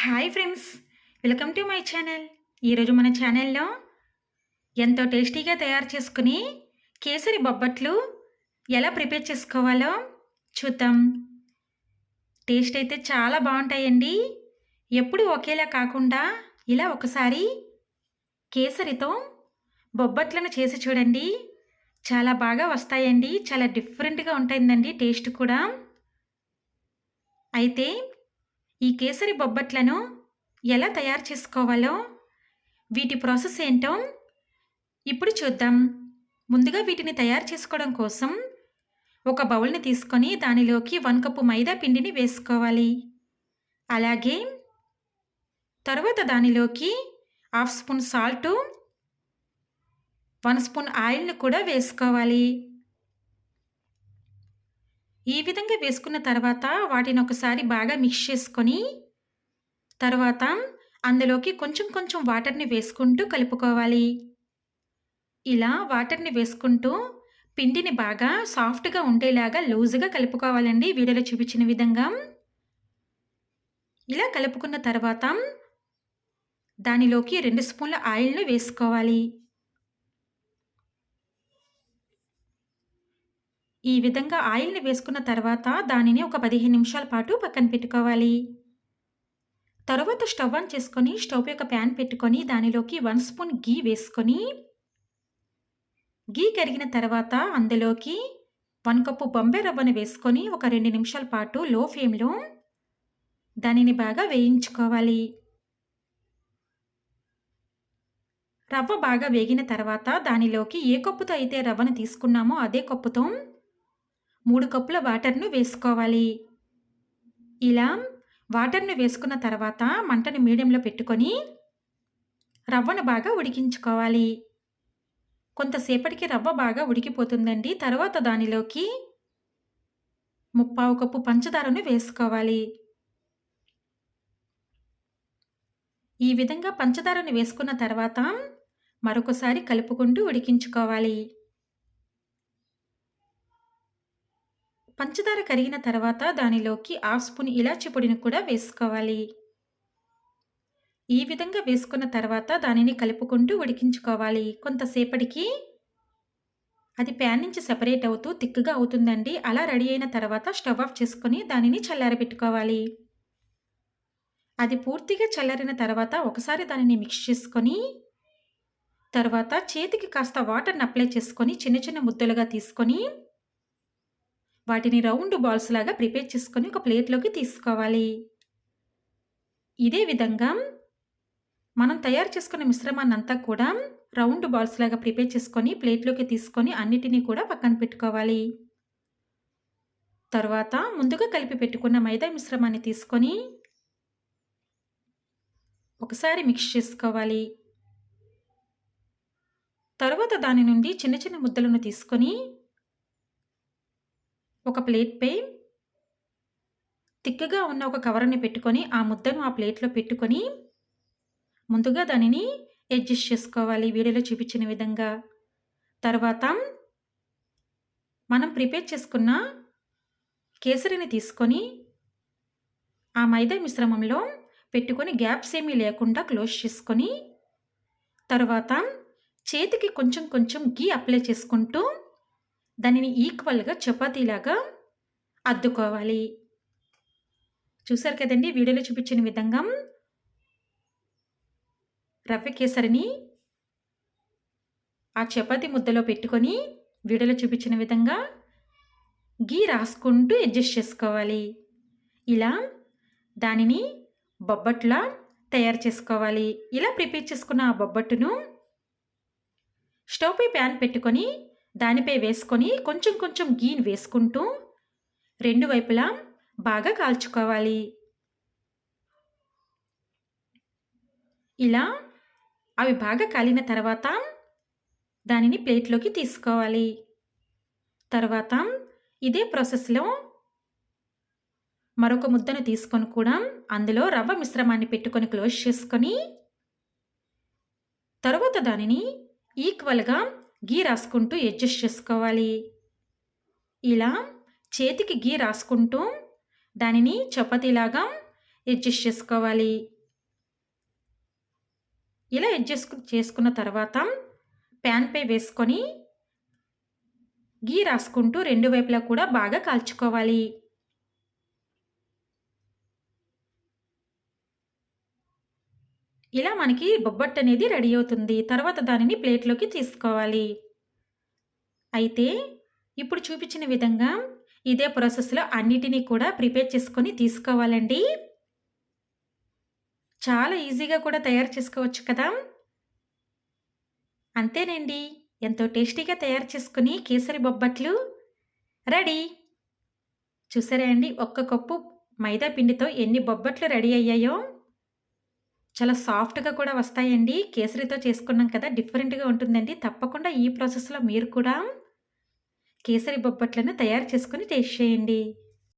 Hi friends welcome to my channel ఈరోజు మన ఛానల్లో ఎంతో టేస్టీగా తయారు చేసుకుని కేసరి బొబ్బట్లు ఎలా ప్రిపేర్ చేసుకోవాలో చూద్దాం. టేస్ట్ అయితే చాలా బాగుంటాయండి. ఎప్పుడు ఒకేలా కాకుండా ఇలా ఒకసారి కేసరితో బొబ్బట్లను చేసి చూడండి. చాలా బాగా వస్తాయండి. చాలా డిఫరెంట్గా ఉంటుందండి టేస్ట్ కూడా. అయితే ఈ కేసరి బొబ్బట్లను ఎలా తయారు చేసుకోవాలో వీటి ప్రాసెస్ ఏంటో ఇప్పుడు చూద్దాం. ముందుగా వీటిని తయారు చేసుకోవడం కోసం ఒక బౌల్ని తీసుకొని దానిలోకి వన్ కప్పు మైదా పిండిని వేసుకోవాలి. అలాగే తర్వాత దానిలోకి half spoon salt one spoon ఆయిల్ని కూడా వేసుకోవాలి. ఈ విధంగా వేసుకున్న తర్వాత వాటిని ఒకసారి బాగా మిక్స్ చేసుకొని తర్వాత అందులోకి కొంచెం కొంచెం వాటర్ని వేసుకుంటూ కలుపుకోవాలి. ఇలా వాటర్ని వేసుకుంటూ పిండిని బాగా సాఫ్ట్గా ఉండేలాగా లూజుగా కలుపుకోవాలండి. వీడియోలో చూపించిన విధంగా. ఇలా కలుపుకున్న తర్వాత దానిలోకి రెండు స్పూన్ల ఆయిల్ను వేసుకోవాలి. ఈ విధంగా ఆయిల్ని వేసుకున్న తర్వాత దానిని ఒక పదిహేను నిమిషాల పాటు పక్కన పెట్టుకోవాలి. తర్వాత స్టవ్ ఆన్ చేసుకొని స్టవ్ యొక్క ప్యాన్ పెట్టుకొని దానిలోకి వన్ స్పూన్ గీ వేసుకొని గీ కరిగిన తర్వాత అందులోకి వన్ కప్పు బొంబే రవ్వను వేసుకొని ఒక రెండు నిమిషాల పాటు లో ఫ్లేమ్లో దానిని బాగా వేయించుకోవాలి. రవ్వ బాగా వేగిన తర్వాత దానిలోకి ఏ కప్పుతో అయితే రవ్వను తీసుకున్నామో అదే కప్పుతో మూడు కప్పుల వాటర్ను వేసుకోవాలి. ఇలా వాటర్ను వేసుకున్న తర్వాత మంటను మీడియంలో పెట్టుకొని రవ్వను బాగా ఉడికించుకోవాలి. కొంతసేపటికి రవ్వ బాగా ఉడికిపోతుందండి. తర్వాత దానిలోకి ముప్పావు కప్పు పంచదారను వేసుకోవాలి. ఈ విధంగా పంచదారను వేసుకున్న తర్వాత మరొకసారి కలుపుకుంటూ ఉడికించుకోవాలి. పంచదార కరిగిన తర్వాత దానిలోకి హాఫ్ స్పూన్ ఇలాచి పొడిని కూడా వేసుకోవాలి. ఈ విధంగా వేసుకున్న తర్వాత దానిని కలుపుకుంటూ ఉడికించుకోవాలి. కొంతసేపటికి అది ప్యాన్ నుంచి సెపరేట్ అవుతూ తిక్కుగా అవుతుందండి. అలా రెడీ అయిన తర్వాత స్టవ్ ఆఫ్ చేసుకొని దానిని చల్లారబెట్టుకోవాలి. అది పూర్తిగా చల్లారిన తర్వాత ఒకసారి దానిని మిక్స్ చేసుకొని తర్వాత చేతికి కాస్త వాటర్ని అప్లై చేసుకొని చిన్న చిన్న ముద్దలుగా తీసుకొని వాటిని రౌండ్ బాల్స్ లాగా ప్రిపేర్ చేసుకొని ఒక ప్లేట్లోకి తీసుకోవాలి. ఇదే విధంగా మనం తయారు చేసుకున్న మిశ్రమాన్ని అంతా కూడా రౌండ్ బాల్స్ లాగా ప్రిపేర్ చేసుకొని ప్లేట్లోకి తీసుకొని అన్నిటినీ కూడా పక్కన పెట్టుకోవాలి. తర్వాత ముందుగా కలిపి పెట్టుకున్న మైదా మిశ్రమాన్ని తీసుకొని ఒకసారి మిక్స్ చేసుకోవాలి. తర్వాత దాని నుండి చిన్న చిన్న ముద్దలను తీసుకొని ఒక ప్లేట్పై తిక్కగా ఉన్న ఒక కవర్ని పెట్టుకొని ఆ ముద్దను ఆ ప్లేట్లో పెట్టుకొని ముందుగా దానిని అడ్జస్ట్ చేసుకోవాలి. వీడియోలో చూపించిన విధంగా. తర్వాత మనం ప్రిపేర్ చేసుకున్న కేసరిని తీసుకొని ఆ మైదా మిశ్రమంలో పెట్టుకొని గ్యాప్స్ ఏమీ లేకుండా క్లోజ్ చేసుకొని తర్వాత చేతికి కొంచెం కొంచెం గీ అప్లై చేసుకుంటూ దానిని ఈక్వల్గా చపాతీలాగా అద్దుకోవాలి. చూసారు కదండి వీడియోలో చూపించిన విధంగా రవ్వ కేసరిని ఆ చపాతీ ముద్దలో పెట్టుకొని వీడియోలో చూపించిన విధంగా గీ రాసుకుంటూ అడ్జస్ట్ చేసుకోవాలి. ఇలా దానిని బొబ్బట్లా తయారు చేసుకోవాలి. ఇలా ప్రిపేర్ చేసుకున్న ఆ బొబ్బట్టును స్టవ్పై ప్యాన్ పెట్టుకొని దానిపై వేసుకొని కొంచెం కొంచెం గీని వేసుకుంటూ రెండు వైపులా బాగా కాల్చుకోవాలి. ఇలా అవి బాగా కాలిన తర్వాత దానిని ప్లేట్లోకి తీసుకోవాలి. తర్వాత ఇదే ప్రాసెస్లో మరొక ముద్దను తీసుకొని కూడా అందులో రవ్వ మిశ్రమాన్ని పెట్టుకొని క్లోజ్ చేసుకొని తర్వాత దానిని ఈక్వల్గా గీ రాసుకుంటూ అడ్జస్ట్ చేసుకోవాలి ఇలా చేతికి గీ రాసుకుంటూ దానిని చపాతీలాగా అడ్జస్ట్ చేసుకోవాలి. ఇలా అడ్జస్ట్ చేసుకున్న తర్వాత ప్యాన్‌పై వేసుకొని గీ రాసుకుంటూ రెండు వైపులా కూడా బాగా కాల్చుకోవాలి. ఇలా మనకి బొబ్బట్టనేది రెడీ అవుతుంది. తర్వాత దానిని ప్లేట్‌లోకి తీసుకోవాలి. అయితే ఇప్పుడు చూపించిన విధంగా ఇదే ప్రాసెస్‌లో అన్నిటిని కూడా ప్రిపేర్ చేసుకొని తీసుకోవాలండి. చాలా ఈజీగా కూడా తయారు చేసుకోవచ్చు కదా! అంతేనండి. ఎంతో టేస్టీగా తయారు చేసుకుని కేసరి బొబ్బట్లు రెడీ. చూసారా అండి ఒక్క కప్పు మైదా పిండితో ఎన్ని బొబ్బట్లు రెడీ అయ్యాయో. చాలా సాఫ్ట్‌గా కూడా వస్తాయండి. కేసరితో చేసుకున్నాం కదా! డిఫరెంట్‌గా ఉంటుందండి. తప్పకుండా ఈ ప్రాసెస్‌లో మీరు కూడా కేసరి బొబ్బట్లను తయారు చేసుకుని టేస్ట్ చేయండి.